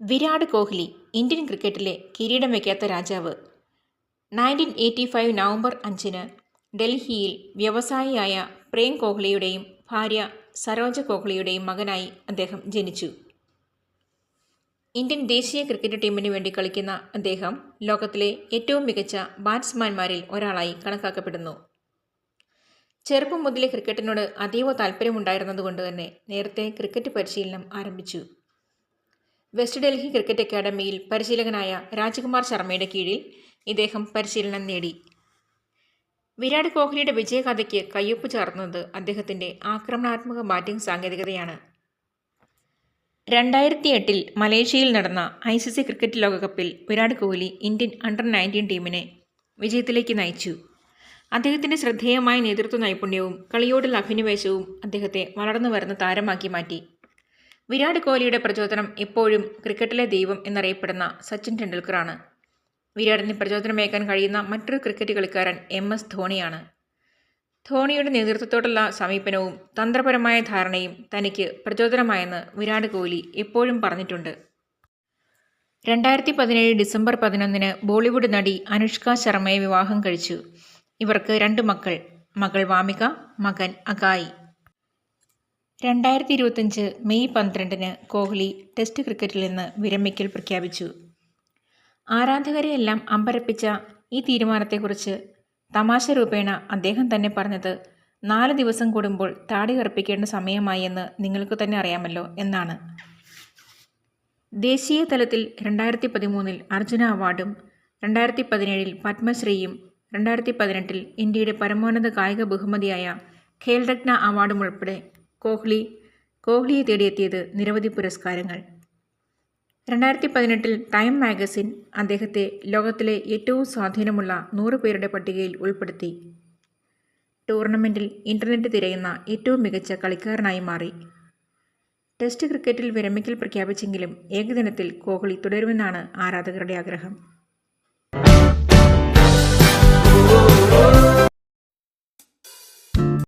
Virat Kohli Indian ക്രിക്കറ്റിലെ കിരീടം വയ്ക്കാത്ത രാജാവ്. നയന്റീൻ എയ്റ്റി ഫൈവ് നവംബർ അഞ്ചിന് ഡൽഹിയിൽ വ്യവസായിയായ പ്രേം കോഹ്ലിയുടെയും ഭാര്യ സരോജ കോഹ്ലിയുടെയും മകനായി അദ്ദേഹം ജനിച്ചു. ഇന്ത്യൻ ദേശീയ ക്രിക്കറ്റ് ടീമിന് വേണ്ടി കളിക്കുന്ന അദ്ദേഹം ലോകത്തിലെ ഏറ്റവും മികച്ച ബാറ്റ്സ്മാൻമാരിൽ ഒരാളായി കണക്കാക്കപ്പെടുന്നു. ചെറുപ്പം മുതലേ ക്രിക്കറ്റിനോട് അതീവ താല്പര്യമുണ്ടായിരുന്നതുകൊണ്ട് തന്നെ നേരത്തെ ക്രിക്കറ്റ് പരിശീലനം ആരംഭിച്ചു. വെസ്റ്റ് ഡൽഹി ക്രിക്കറ്റ് അക്കാദമിയിൽ പരിശീലകനായ രാജ്കുമാർ ശർമ്മയുടെ കീഴിൽ ഇദ്ദേഹം പരിശീലനം നേടി. വിരാട് കോഹ്ലിയുടെ വിജയകഥയ്ക്ക് കയ്യൊപ്പ് ചേർന്നത് അദ്ദേഹത്തിന്റെ ആക്രമണാത്മക ബാറ്റിംഗ് സാങ്കേതികതയാണ്. രണ്ടായിരത്തി എട്ടിൽ മലേഷ്യയിൽ നടന്ന ഐ സി സി ക്രിക്കറ്റ് ലോകകപ്പിൽ Virat Kohli Indian under nineteen ടീമിനെ വിജയത്തിലേക്ക് നയിച്ചു. അദ്ദേഹത്തിന്റെ ശ്രദ്ധേയമായ നേതൃത്വ നൈപുണ്യവും കളിയോടുള്ള അഭിനിവേശവും അദ്ദേഹത്തെ വളർന്നു വരുന്ന താരമാക്കി മാറ്റി. വിരാട് കോഹ്ലിയുടെ പ്രചോദനം എപ്പോഴും ക്രിക്കറ്റിലെ ദൈവം എന്നറിയപ്പെടുന്ന സച്ചിൻ ടെണ്ടുൽക്കറാണ്. വിരാടിന് പ്രചോദനമേക്കാൻ കഴിയുന്ന മറ്റൊരു ക്രിക്കറ്റ് കളിക്കാരൻ എം എസ് ധോണിയാണ്. ധോണിയുടെ നേതൃത്വത്തോടുള്ള സമീപനവും തന്ത്രപരമായ ധാരണയും തനിക്ക് പ്രചോദനമായെന്ന് വിരാട് കോഹ്ലി എപ്പോഴും പറഞ്ഞിട്ടുണ്ട്. രണ്ടായിരത്തി പതിനേഴ് ഡിസംബർ പതിനൊന്നിന് ബോളിവുഡ് നടി അനുഷ്ക ശർമ്മയെ വിവാഹം കഴിച്ചു. ഇവർക്ക് രണ്ട് മക്കൾ. മകൾ വാമിക മകൻ അഗായി. രണ്ടായിരത്തി ഇരുപത്തഞ്ച് മെയ് പന്ത്രണ്ടിന് കോഹ്ലി ടെസ്റ്റ് ക്രിക്കറ്റിൽ നിന്ന് വിരമിക്കൽ പ്രഖ്യാപിച്ചു. ആരാധകരെയെല്ലാം അമ്പരപ്പിച്ച ഈ തീരുമാനത്തെക്കുറിച്ച് തമാശ രൂപേണ അദ്ദേഹം തന്നെ പറഞ്ഞത് നാല് ദിവസം കൂടുമ്പോൾ താടി കറുപ്പിക്കേണ്ട സമയമായി എന്ന് നിങ്ങൾക്ക് തന്നെ അറിയാമല്ലോ എന്നാണ്. ദേശീയ തലത്തിൽ രണ്ടായിരത്തി പതിമൂന്നിൽ അർജുന അവാർഡും രണ്ടായിരത്തി പതിനേഴിൽ പത്മശ്രീയും രണ്ടായിരത്തി പതിനെട്ടിൽ ഇന്ത്യയുടെ പരമോന്നത കായിക ബഹുമതിയായ ഖേൽരത്ന അവാർഡും ഉൾപ്പെടെ കോഹ്ലി കോഹ്ലിയെ തേടിയെത്തിയത് നിരവധി പുരസ്കാരങ്ങൾ. രണ്ടായിരത്തി പതിനെട്ടിൽ ടൈം മാഗസിൻ അദ്ദേഹത്തെ ലോകത്തിലെ ഏറ്റവും സ്വാധീനമുള്ള നൂറ് പേരുടെ പട്ടികയിൽ ഉൾപ്പെടുത്തി. ടൂർണമെന്റിൽ ഇന്റർനെറ്റ് തിരയുന്ന ഏറ്റവും മികച്ച കളിക്കാരനായി മാറി. ടെസ്റ്റ് ക്രിക്കറ്റിൽ വിരമിക്കൽ പ്രഖ്യാപിച്ചെങ്കിലും ഏകദിനത്തിൽ കോഹ്ലി തുടരുമെന്നാണ് ആരാധകരുടെ ആഗ്രഹം.